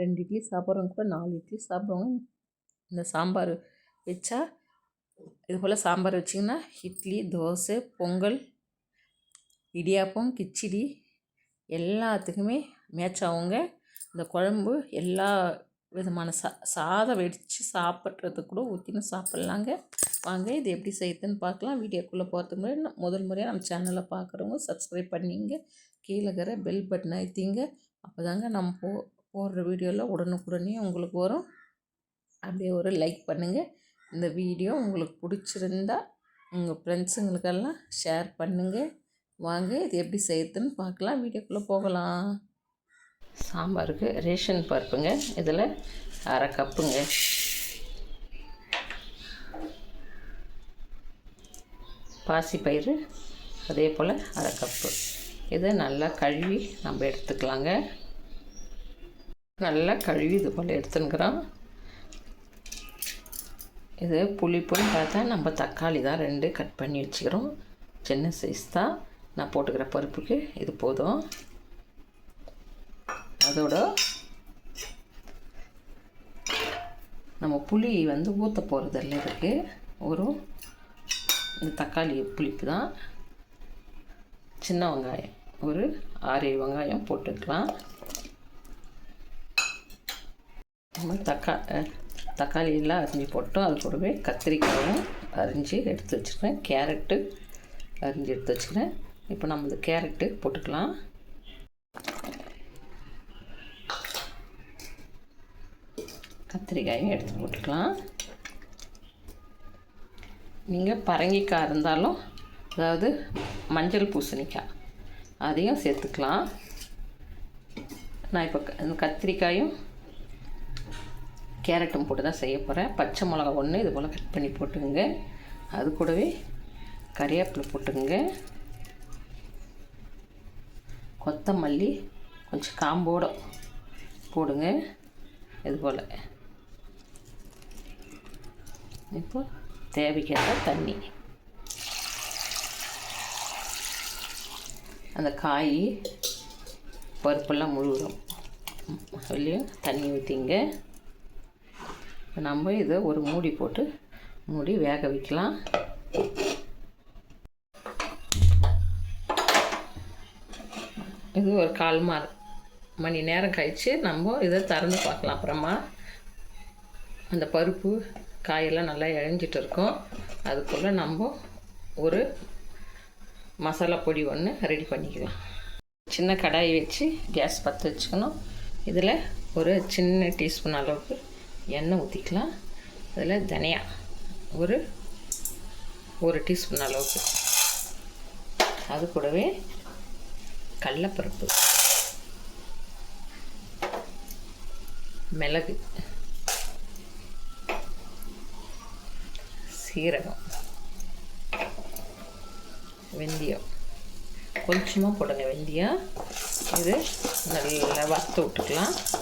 ரெண்டு இட்லி சாப்பிட்றவங்க கூட நாலு இட்லி சாப்பிடுவாங்க. இந்த சாம்பார் வச்சா இது போல் சாம்பார் வச்சிங்கன்னா இட்லி தோசை பொங்கல் இடியாப்பம் கிச்சடி எல்லாத்துக்குமே மேட்ச் ஆகுங்க. இந்த குழம்பு எல்லா விதமான சா சாதம் வெடித்து சாப்பிட்றதுக்கு கூட ஊற்றின்னு சாப்பிட்லாங்க. வாங்க இது எப்படி செய்யுதுன்னு பார்க்கலாம். வீடியோக்குள்ளே போகிறதுக்கு முன்னாடி முதல் முறையாக நம்ம சேனலை பார்க்குறவங்க சப்ஸ்கிரைப் பண்ணிங்க. கீழே இருக்கிற பெல் பட்டன் அழுத்திங்க. அப்போ தாங்க நம்ம போ போடுற வீடியோவில் உடனுக்குடனே உங்களுக்கு வரும். அப்படியே ஒரு லைக் பண்ணுங்கள் இந்த வீடியோ உங்களுக்கு பிடிச்சிருந்தா உங்கள் ஃப்ரெண்ட்ஸுங்களுக்கெல்லாம் ஷேர் பண்ணுங்கள் வாங்க இது எப்படி செய்யுதுன்னு பார்க்கலாம். வீடியோக்குள்ளே போகலாம். சாம்பாருக்கு ரேஷன் பருப்புங்க. இதில் அரை கப்புங்க. பாசிப்பயிறு அதே போல் அரை கப்பு. இதை நல்லா கழுவி நம்ம எடுத்துக்கலாங்க. நல்லா கழுவி இது போல் எடுத்துனுக்குறோம் இது புளிப்புன்னு பார்த்தா நம்ம தக்காளி தான் ரெண்டு கட் பண்ணி வச்சுக்கிறோம். சின்ன சைஸ் தான். நான் போட்டுக்கிற பருப்புக்கு இது போதும். அதோட நம்ம புளி வந்து ஊற்ற போகிறதில்ல இதுக்கு. ஒரு இந்த தக்காளி புளிப்பு தான். சின்ன வெங்காயம். ஒரு ஆறு வெங்காயம் போட்டுக்கலாம். நம்ம தக்கா தக்காளி எல்லாம் அரிஞ்சு போட்டோம். அது கூடவே கத்திரிக்காயும் அரிஞ்சு எடுத்து வச்சுருக்கேன். கேரட்டு அரிஞ்சு எடுத்து வச்சுக்கிறேன் இப்போ நம்ம இந்த கேரட்டு போட்டுக்கலாம். கத்திரிக்காயும் எடுத்து போட்டுக்கலாம். நீங்கள் பரங்கிக்காய் இருந்தாலும் அதாவது மஞ்சள் பூசணிக்காய் அதையும் சேர்த்துக்கலாம். நான் இப்போ கத்திரிக்காயும் கேரட்டும் போட்டு தான் செய்ய போகிறேன் பச்சை மிளகா ஒன்று இது போல் கட் பண்ணி போட்டுக்கோங்க. அது கூடவே கறிவேப்பிலை போட்டுக்கோங்க. கொத்தமல்லி கொஞ்சம் காம்போட போடுங்க. இது போல். இப்போ தேவைக்கேற்ற தண்ணி. அந்த காய் பருப்பெல்லாம் முழுகிறோம் வெளியே தண்ணி ஊற்றிங்க நம்ம இதை ஒரு மூடி போட்டு மூடி வேக வைக்கலாம். இது ஒரு கால் மா மணி நேரம் கழித்து நம்ம இதை திறந்து பார்க்கலாம் அப்புறமா. அந்த பருப்பு காயெல்லாம் நல்லா இழஞ்சிட்டு இருக்கும். அதுக்குள்ளே நம்ம ஒரு மசாலா பொடி ஒன்று ரெடி பண்ணிக்கலாம். சின்ன கடாய் வச்சு கேஸ் பற்ற வச்சுக்கணும். இதில் ஒரு சின்ன டீஸ்பூன் அளவுக்கு எண்ணெய் ஊற்றிக்கலாம் அதில் தனியா ஒரு ஒரு டீஸ்பூன் அளவுக்கு. அது கூடவே கடலப்பருப்பு. மிளகு. சீரகம். வெந்தயம். கொஞ்சமாக போடுங்க வெந்தயம். இது நல்லா வறுத்து விட்டுக்கலாம்.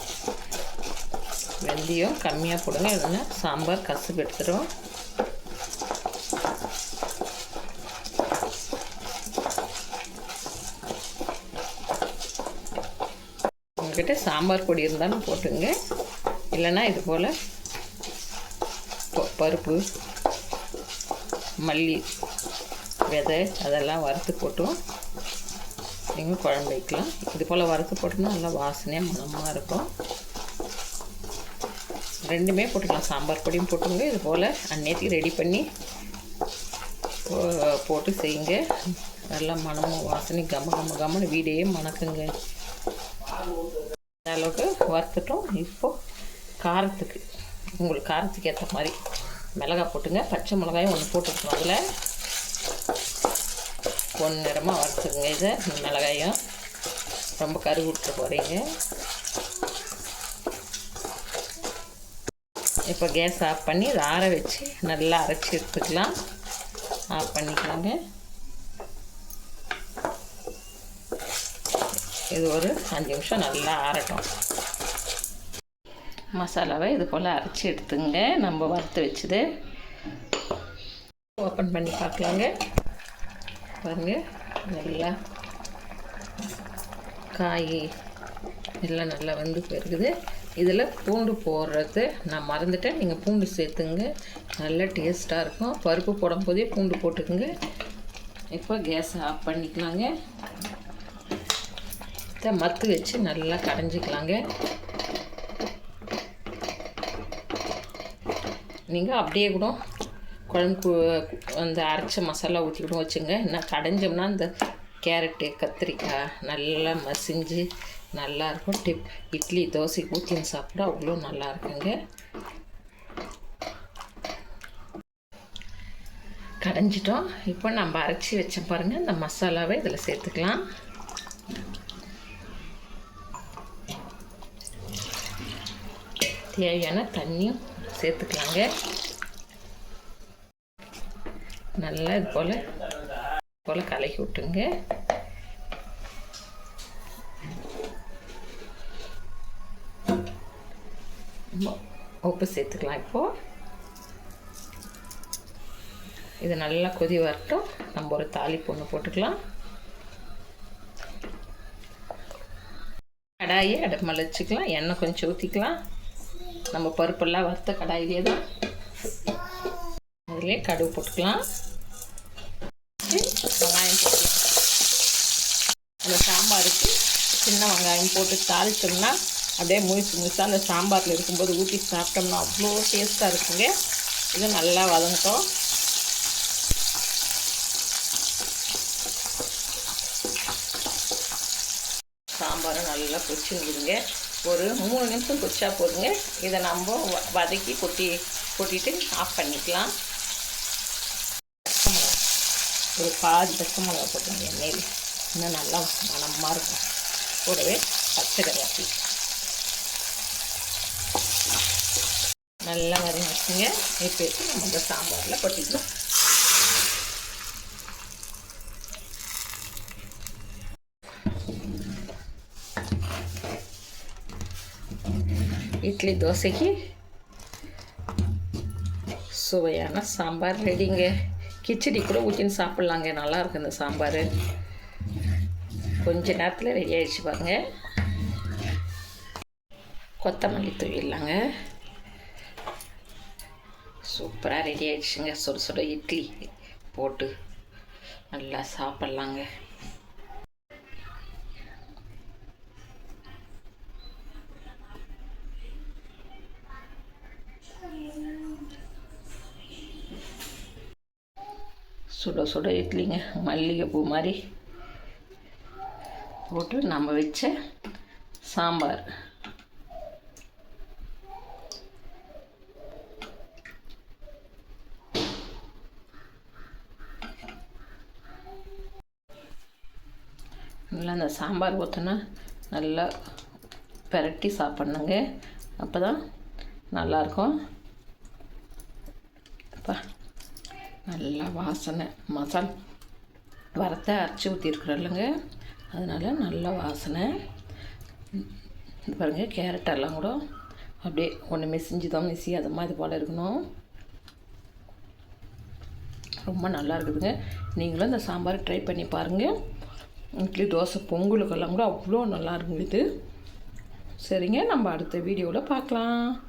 மல்லியும் கம்மியாக போடுங்க. இல்லைன்னா சாம்பார் கசப்பு எடுத்துடும் உங்ககிட்ட சாம்பார் பொடி இருந்தாலும் போட்டுங்க. இல்லைன்னா இது போல் பருப்பு மல்லி விதை அதெல்லாம் வறுத்து போட்டும். நீங்கள் குழம்பு வைக்கலாம். இது போல் வறுத்து போட்டோம்னா நல்லா வாசனையாக மனமாக இருக்கும். ரெண்டுமே போட்டுக்கலாம். சாம்பார் பொடியும் போட்டுங்க இது போல் அந்நேரத்துக்கு ரெடி பண்ணி போ- போட்டு செய்யுங்க. நல்லா மனமும் வாசனை கம கம கமன்னு வீடையே மணக்குங்க. அளவுக்கு வறுத்துட்டோம். இப்போது காரத்துக்கு உங்களுக்கு காரத்துக்கு ஏற்ற மாதிரி மிளகாய் போட்டுங்க. பச்சை மிளகாயும் ஒன்று போட்டுருக்கோம் அதில். பொன் நிறமாக வறுத்துக்குங்க இதை. மிளகாயும் ரொம்ப கரு விட்டு போகிறீங்க இப்போ கேஸ் ஆஃப் பண்ணி இதை ஆற வச்சு நல்லா அரைச்சி எடுத்துக்கலாம். ஆஃப் பண்ணிக்கலாங்க. இது ஒரு அஞ்சு நிமிஷம் நல்லா ஆறட்டும். மசாலாவை இது போல் அரைச்சி எடுத்துங்க. நம்ம வறுத்து வச்சது. ஓப்பன் பண்ணி பார்க்கலாங்க. பாருங்க நல்லா காய் எல்லாம் நல்லா வந்து போயிருக்குது. இதில் பூண்டு போடுறது நான் மறந்துட்டேன். நீங்கள் பூண்டு சேர்த்துங்க. நல்லா டேஸ்ட்டாக இருக்கும். பருப்பு போடும் போதே பூண்டு போட்டுக்குங்க. இப்போ கேஸை ஆஃப் பண்ணிக்கலாங்க. இதை மத்து வச்சு நல்லா கடைஞ்சிக்கலாங்க. நீங்கள் அப்படியே கூட குழம்பு அந்த அரைச்ச மசாலா ஊற்றி கூட வச்சுங்க. என்ன கடைஞ்சோம்னா இந்த கேரட்டு கத்திரிக்காய் நல்லா மசிஞ்சு நல்லாயிருக்கும். டிப் இட்லி தோசைக்கு ஊற்றின்னு சாப்பிட அவ்வளோ நல்லா இருக்குங்க கடைஞ்சிட்டோம். இப்போ நம்ம அரைச்சி வச்ச பாருங்கள் இந்த மசாலாவை இதில் சேர்த்துக்கலாம். தேவையான தண்ணியும் சேர்த்துக்கலாங்க. நல்லா இது போல் போல் கலக்கி விட்டுங்க உப்பு சேர்த்துக்கலாம் இப்போது இது நல்லா கொதி வரட்டும். நம்ம ஒரு தாளிப்பு ஒன்று போட்டுக்கலாம். கடாயை அடுப்பில் வச்சுக்கலாம் எண்ணெய் கொஞ்சம் ஊற்றிக்கலாம் நம்ம பருப்பெல்லாம் வறுத்த கடாயிலே தான். அதிலே கடுகு போட்டுக்கலாம். வெங்காயம் போட்டுக்கலாம். அந்த சாம்பாருக்கு சின்ன வெங்காயம் போட்டு தாளிச்சோம்னா அப்படியே முழுசு முழுசாக அந்த சாம்பாரில் இருக்கும்போது ஊற்றி சாப்பிட்டோம்னா அவ்வளோ டேஸ்ட்டாக இருக்குங்க. இது நல்லா வதங்கட்டும். சாம்பாரும் நல்லா கொச்சிருந்துங்க ஒரு மூணு நிமிஷம் கொச்சா போதுங்க. இதை நம்ம வ- வதக்கி கொட்டி கொட்டிட்டு ஆஃப் பண்ணிக்கலாம். பச்சை ஒரு பாதி பச்சை மிளகா போட்டுங்க எண்ணெயில். இன்னும் நல்லா மனமாக இருக்கும். கூடவே பச்சை கருவேப்பிலை. நல்லா வதங்கிச்சுங்க இப்போ எடுத்து நம்ம இந்த சாம்பாரில் கொட்டிக்கலாம். இட்லி தோசைக்கு சுவையான சாம்பார் ரெடிங்க. கிச்சடி கூட ஊற்றின்னு சாப்பிட்லாங்க. நல்லாயிருக்கு இந்த சாம்பார். கொஞ்ச நேரத்தில் ரெடி ஆயிடுச்சு பாருங்க. கொத்தமல்லி தூவிடலாங்க சூப்பராக ரெடி ஆகிடுச்சுங்க சுட சுட இட்லி போட்டு நல்லா சாப்பிட்லாங்க. சுட சுட இட்லிங்க. மல்லிகைப்பூ மாதிரி போட்டு நம்ம வச்ச சாம்பார். அந்த சாம்பார் ஊற்றினா நல்லா பெரட்டி சாப்பிட்ணுங்க. அப்போ தான் நல்லாயிருக்கும் அப்பா நல்லா வாசனை. மசால் வரத்தை அரைச்சி ஊற்றிருக்குறோம்லங்க அதனால் நல்ல வாசனை. பாருங்கள் கேரட் எல்லாம் கூட அப்படியே ஒன்று மிசிஞ்சு தான் மிசி அது மாதிரி போல் இருக்கணும். ரொம்ப நல்லா இருக்குதுங்க. நீங்களும் இந்த சாம்பார் ட்ரை பண்ணி பாருங்கள் இட்லி தோசை பொங்கலுக்கெல்லாம் கூட அவ்வளோ நல்லா இருக்குங்க சரிங்க நம்ம அடுத்த வீடியோவில் பார்க்கலாம்.